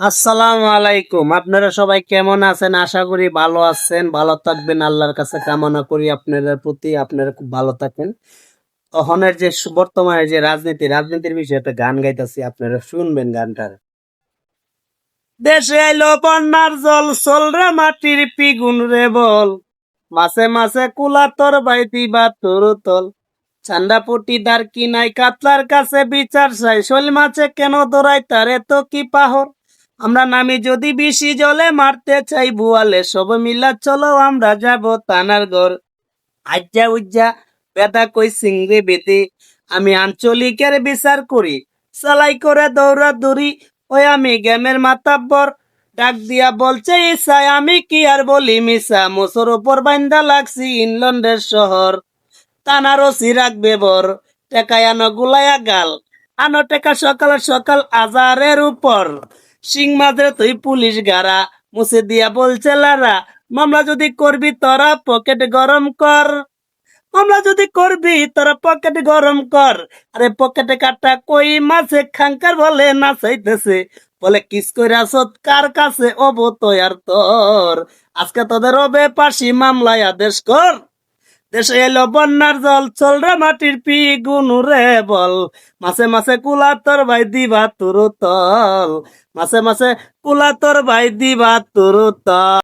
আসসালামু আলাইকুম। আপনারা সবাই কেমন আছেন? আশা করি ভালো আছেন। ভালো থাকবেন। আল্লাহর কাছে কামনা করি আপনাদের প্রতি আপনারা খুব ভালো থাকেন তখনের যে বর্তমানে যে রাজনীতি, রাজনীতির বিষয়ে একটা গান গাইতেছি, আপনারা শুনবেন গানটার দেশে এলো বন্যার জল, চল রে মাটির পিগুন রে বল। মাসে মাসে কুলা তোর বাইতি বা তোর তল। চান্দা পুটি দার কিনাই কাতলার কাছে বিচার চাই। শৈল মাছে কেন দৌড়াই তারে তো কি পাহর? আমরা নামি যদি বেশি জলে মারতে চাই বুয়ালে, সব মিলা চলো আমরা যাব তানার ঘর। আজ্জা উজ্জা, বেদা কই সিংরে বেদে। আমি আঞ্চলিকের বিচার করি সালাই করে দৌড়া দৌড়ি ওই আমি গেমের মাতাব্বর ডাক দিয়া বলছে, ইসাই, আমি কি আর বলি মিসা মোসর উপর বান্দা লাগছি ইংল্যান্ডের শহর। তানারও সিরাক বেবর, টেকায় আনো গুলায়া গাল। আনো টেকা সকাল সকাল আজারের উপর। সিং মাঝে তুই পুলিশ গারা মুছে দিয়া বলছে লারা, মামলা যদি করবি তোরা পকেট গরম কর। মামলা যদি করবি তোরা পকেট গরম কর। আরে পকেটে কাটা কই মাছে, খাঙ্কার বলে নাচাইতেছে। বলে, কিস কইরা কার কাছে অবতয়ার তোর? আজকে তোদের ওবে পাশি মামলায় আদেশ কর। দেশে এলো বন্যার জল, চল রে মাটির পি গুনু রে বল। মাসে মাসে কুলা তোর ভাই দিবা তোর তল। মাসে মাসে কুলা তোর ভাই দিবা তোর তল।